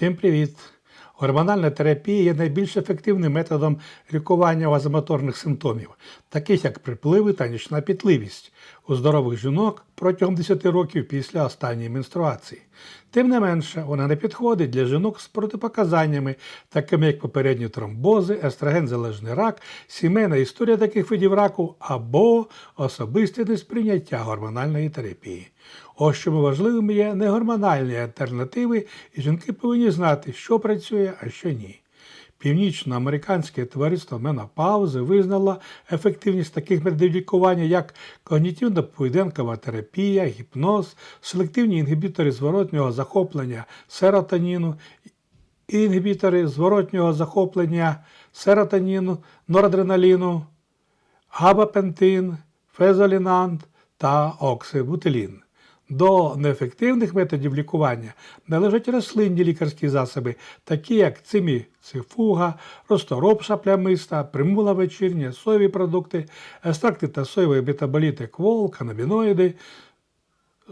Всім привіт! Гормональна терапія є найбільш ефективним методом лікування вазомоторних симптомів, таких як припливи та нічна пітливість у здорових жінок протягом 10 років після останньої менструації. Тим не менше, вона не підходить для жінок з протипоказаннями, такими як попередні тромбози, естроген-залежний рак, сімейна історія таких видів раку або особисте несприйняття гормональної терапії. Ось чому важливими є негормональні альтернативи, і жінки повинні знати, що працює, а що ні. Північноамериканське товариство менопаузи визнало ефективність таких методів лікування, як когнітивно-поведенкова терапія, гіпноз, селективні інгібітори зворотнього захоплення серотоніну, інгібітори зворотнього захоплення серотоніну, норадреналіну, габапентин, фезолінант та оксибутилін. До неефективних методів лікування належать рослинні лікарські засоби, такі як циміцифуга, розторопша плямиста, примула вечірня, соєві продукти, екстракти та соєві метаболіти квол, канабіноїди,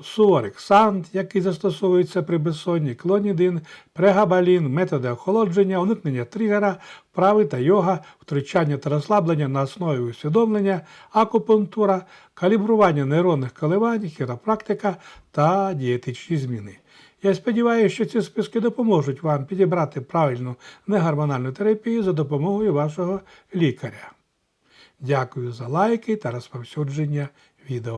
суорексант, який застосовується при безсонні, клонідин, прегабалін, методи охолодження, уникнення тригера, вправи та йога, втручання та розслаблення на основі усвідомлення, акупунктура, калібрування нейронних коливань, хіропрактика та дієтичні зміни. Я сподіваюся, що ці списки допоможуть вам підібрати правильну негормональну терапію за допомогою вашого лікаря. Дякую за лайки та розповсюдження відео.